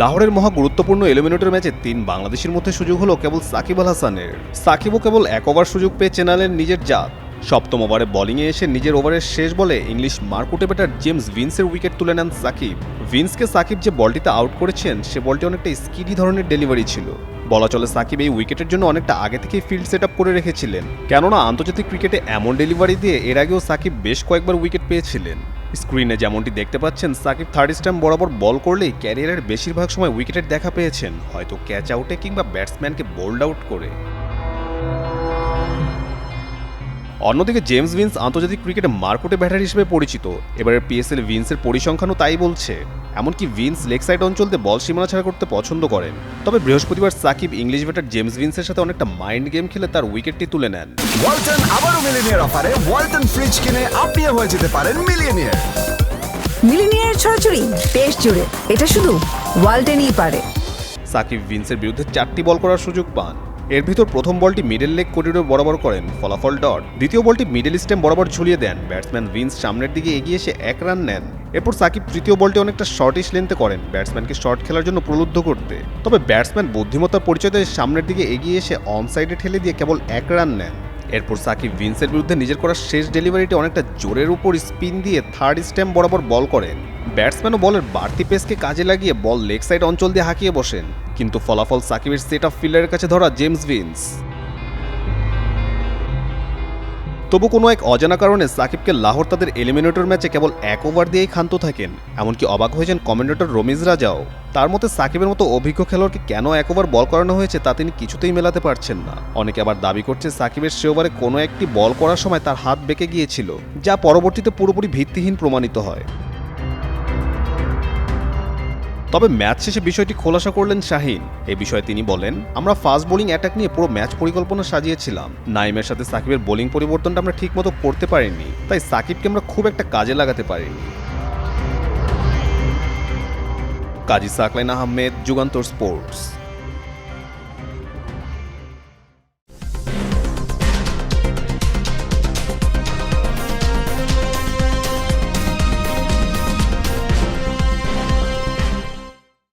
লাহোরের মহা গুরুত্বপূর্ণ এলিমিনেটর ম্যাচে তিন বাংলাদেশের মধ্যে সুযোগ হলো কেবল সাকিব আল হাসানের। সাকিবও কেবল এক ওভার সুযোগ পেয়ে চেনালেন নিজের জাত। সপ্তম ওভারে বোলিংয়ে এসে নিজের ওভারের শেষ বলে ইংলিশ মার্কুটে ব্যাটার জেমস ভিন্সের উইকেট তুলে নেন সাকিব। ভিন্সকে সাকিব যে বলটিতে আউট করেছেন, সে বলটি অনেকটা স্কিডি ধরনের ডেলিভারি ছিল। বলা চলে সাকিব এই উইকেটের জন্য অনেকটা আগে থেকেই ফিল্ড সেট করে রেখেছিলেন। কেননা আন্তর্জাতিক ক্রিকেটে এমন ডেলিভারি দিয়ে এর আগেও সাকিব বেশ কয়েকবার উইকেট পেয়েছিলেন। স্ক্রিনে যেমনটি দেখতে পাচ্ছেন, সাকিব থার্ড স্ট্যাম্প বরাবর বল করলেই ক্যারিয়ারের বেশিরভাগ সময় উইকেটের দেখা পেয়েছেন। হয়তো ক্যাচ আউটে কিংবা ব্যাটসম্যানকে বোল্ড আউট করে। অন্যদিকে জেমস ভিন্স আন্তর্জাতিক ক্রিকেটে মার্কুটে ব্যাটার হিসেবে পরিচিত। এবারের পিএসএল ভিন্সের পরিসংখ্যানও তাই বলছে। এমনকি ভিন্স লেগ সাইড অঞ্চলতে বল সীমানা ছাড়া করতে পছন্দ করেন। তবে বৃহস্পতিবার সাকিব ইংলিশ ব্যাটার জেমস ভিন্সের সাথে অনেকটা মাইন্ড গেম খেলে তার উইকেটটি তুলে নেন। ওয়ালটন আবারও মিলিনিয়ার অফারে ওয়ালটন ফ্রিজ কিনে আপনিও হয়ে যেতে পারেন মিলিয়নিয়ার মিলিনিয়ার ছড়াছড়ি দেশ জুড়ে। এটা শুধু ওয়ালটেনই পারে। সাকিব ভিন্সের বিরুদ্ধে চারটি বল করার সুযোগ পান। এর ভিতর প্রথম বলটি মিডল লেগ করিডোর বরাবর করেন, ফলাফল ডট। দ্বিতীয় বলটি মিডল স্টেম বরাবর ঝুলিয়ে দেন ব্যাটসম্যান ভিন্স সামনের দিকে এগিয়ে এসে এক রান নেন। এরপর সাকিব তৃতীয় বলটি অনেকটা শর্টিশ লেন্থে করেন ব্যাটসম্যানকে শর্ট খেলার জন্য প্রলুব্ধ করতে। তবে ব্যাটসম্যান বুদ্ধিমত্তার পরিচয় দিয়ে সামনের দিকে এগিয়ে এসে অন সাইডে ঠেলে দিয়ে কেবল এক রান নেন। এরপর সাকিব ভিন্সের বিরুদ্ধে নিজের করা শেষ ডেলিভারিটি অনেকটা জোরের উপর স্পিন দিয়ে থার্ড স্ট্যাম্প বরাবর বল করেন। ব্যাটসম্যানও বলের বাড়তি পেসকে কাজে লাগিয়ে বল লেগ সাইড অঞ্চল দিয়ে হাঁকিয়ে বসেন। কিন্তু ফলাফল সাকিবের সেট অফ ফিল্ডারের কাছে ধরা জেমস ভিন্স। তবু কোনো এক অজানা কারণে সাকিবকে লাহোর তাদের এলিমিনেটর ম্যাচে কেবল এক ওভার দিয়েই ক্ষান্ত থাকেন। এমনকি অবাক হয়েছেন কমেন্ডেটর রমিজ রাজাও। তার মতে সাকিবের মতো অভিজ্ঞ খেলোয়াড়কে কেন এক ওভার বল করানো হয়েছে তা তিনি কিছুতেই মেলাতে পারছেন না। অনেকে আবার দাবি করছে সাকিবের সে ওভারে কোনো একটি বল করার সময় তার হাত বেঁকে গিয়েছিল, যা পরবর্তীতে পুরোপুরি ভিত্তিহীন প্রমাণিত হয়। তবে ম্যাচ শেষে বিষয়টি খোলাসা করলেন শাহিন। এ বিষয়ে তিনি বলেন, আমরা ফাস্ট বোলিং অ্যাটাক নিয়ে পুরো ম্যাচ পরিকল্পনা সাজিয়েছিলাম। নাইমের সাথে সাকিবের বোলিং পরিবর্তনটা আমরা ঠিকমতো করতে পারিনি, তাই সাকিবকে আমরা খুব একটা কাজে লাগাতে পারিনি। কাজী সাকলাইন আহমেদ, যুগান্তর স্পোর্টস।